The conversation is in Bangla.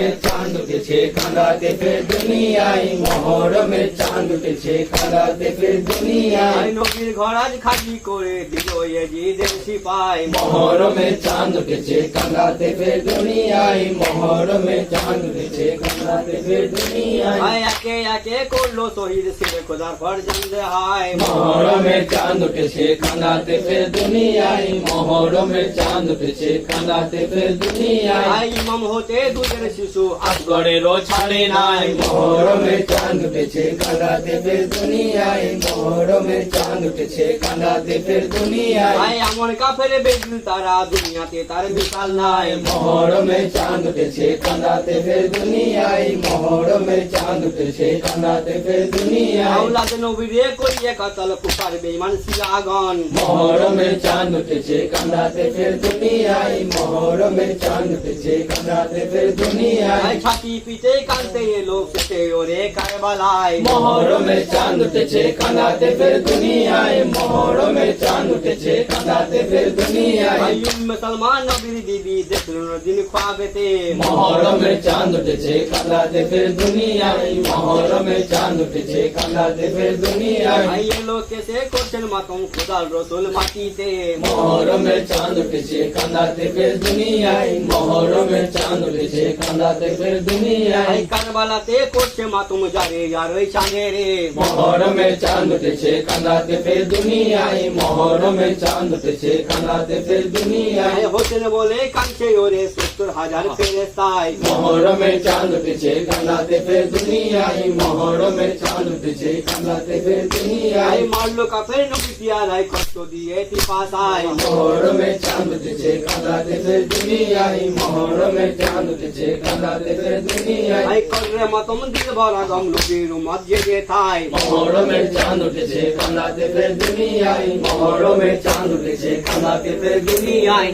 মহরমের চাঁদ উঠেছে কাঁদাতে ফের দুনিয়ায় মহরমের চাঁদ উঠেছে কাঁদাতে ফের দুনিয়ায়। নবীর ঘর আজ খালি করে দিল এজিদের সিপাই। মহরমের চাঁদ উঠেছে কাঁদাতে ফের দুনিয়ায় মহরমের চাঁদ উঠেছে কাঁদাতে ফের দুনিয়ায়। একে একে করল শহীদ শের খোদার পর জানতে হয় মহরমের চাঁদ উঠেছে কাঁদাতে ফের দুনিয়ায় মহরমের চাঁদ উঠেছে কাঁদাতে ফের দুনিয়ায়। ইমাম হতে দুধের শিশু আসগরেরও ছাড়ে নাই। মহরমের চাঁদ উঠেছে কাঁদাতে ফের দুনিয়ায়। মহরমের চাঁদ উঠেছে কাঁদাতে ফের দুনিয়ায়। ভাই এমন কাফের বেগুন তারা দুনিয়াতে তার বিশাল নাই। মহরমের চাঁদ উঠেছে কাঁদাতে ফের দুনিয়ায়। মহরমের চাঁদ উঠেছে কাঁদাতে ফের দুনিয়ায়। আউলাদ নবীরে করিয়ে কাতাল কুপার বেঈমান শিলাগন মহরমের চাঁদ উঠেছে কাঁদাতে ফের দুনিয়ায়। মহরমের চাঁদ উঠেছে কাঁদাতে ফের দুনিয়ায়। ছাতি পিতে কানতে এলো ফেটে ওরে কারবালায়। মহরমের চাঁদ উঠেছে কাঁদাতে ফের দুনিয়ায়। মহরমের চাঁদ উঠেছে কাঁদাতে ফের দুনিয়ায়। মুসলমান নবীর দিবি দেখল দিন খাবেতে। মহরমের চাঁদ উঠেছে কাঁদাতে ফের দুনিয়ায়। মহরমের চাঁদ উঠেছে কাঁদাতে ফের দুনিয়ায়। এলো কেসে করছেন মাতম খোদাল রসুল মাটিতে। মহরমের চাঁদ উঠেছে কাঁদাতে ফের দুনিয়ায়। মহরমের চাঁদ উঠেছে কাঁদাতে ফের ভাই দুনিয়ায় কারবালাতে করছে মাতুম যারে আর ওই চাঁদে রে। মহরমের চাঁদ উঠেছে কাঁদাতে ফের দুনিয়ায় মহরমের চাঁদ উঠেছে কাঁদাতে ফের দুনিয়ায়। হোসেন বলে কাঁদছে ওরে সত্তর হাজার ফেরেস্তায়। মহরমের চাঁদ উঠেছে কাঁদাতে ফের দুনিয়ায় মহরমের চাঁদ উঠেছে কাঁদাতে ফের দুনিয়ায়। মারলো কাফের নবী পিয়ারায় কষ্ট দিয়ে মহরমের চাঁদ উঠেছে কাঁদাতে ফের দুনিয়ায় মহরমের চাঁদ উঠেছে কাঁদাতে ফের দুনিয়ায়। মাতম দিল ভরা গম লোকের মাঝে জেগে থাই মহরমের চাঁদ উঠেছে কান্দাতে ফের দুনিয়ায় মহরমের চাঁদ উঠেছে কান্দাতে ফের দুনিয়ায়